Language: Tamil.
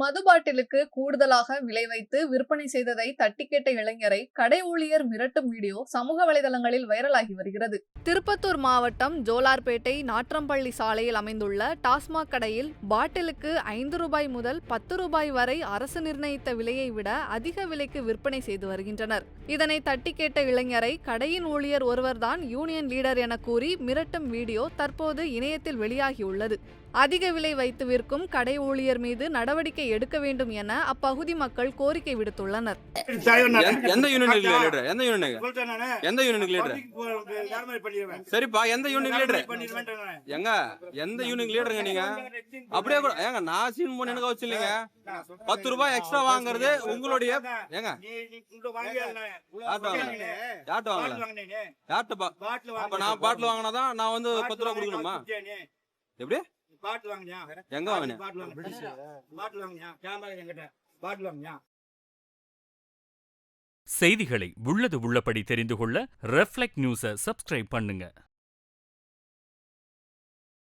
மது பாட்டிலுக்கு கூடுதலாக விலை வைத்து விற்பனை செய்ததை தட்டி கேட்ட இளைஞரை கடை ஊழியர் மிரட்டும் வீடியோ சமூக வலைதளங்களில் வைரலாகி வருகிறது. திருப்பத்தூர் மாவட்டம் ஜோலார்பேட்டை நாற்றம்பள்ளி சாலையில் அமைந்துள்ள டாஸ்மாக் கடையில் பாட்டிலுக்கு ஐந்து ரூபாய் முதல் பத்து ரூபாய் வரை அரசு நிர்ணயித்த விலையை விட அதிக விலைக்கு விற்பனை செய்து வருகின்றனர். இதனை தட்டி கேட்ட இளைஞரை கடையின் ஊழியர் ஒருவர்தான் யூனியன் லீடர் என கூறி மிரட்டும் வீடியோ தற்போது இணையத்தில் வெளியாகியுள்ளது அதிக விலை வைத்து விற்கும் கடை ஊழியர் மீது நடவடிக்கை எடுக்க வேண்டும் என அப்பகுதி மக்கள் கோரிக்கை விடுத்துள்ளனர். எந்த-? லீடர் எந்த யூனியனுக்கு. எந்த யூனியனுக்கு லீடர். சரிப்பா எந்த யூனியன் லீடர். எங்க எந்த யூனியன் லீடருங்க நீங்க அப்படியே கூட ஏங்க நான் சீன் பண்ணி எனக்கு சொல்றேன். பத்து ரூபாய் எக்ஸ்ட்ரா வாங்குறது உங்களுடைய ஏங்க. யார்ட்ட வாங்கல? வாங்கினே. நான் பாட்டில் வாங்கினாதான் நான் வந்து பத்து ரூபா கொடுக்கணுமா. எப்படி பாட்டில் வாங்கினியா? எங்க வாங்கினேன் பாட்டில் வாங்கினியா? பாட்டில் வாங்கினியா? கேமரா என்கிட்ட. பாட்டில் வாங்கினியா? செய்திகளை உள்ளது உள்ளபடி தெரிந்து கொள்ள ரெஃப்ளெக்ட் நியூஸை சப்ஸ்கிரைப் பண்ணுங்க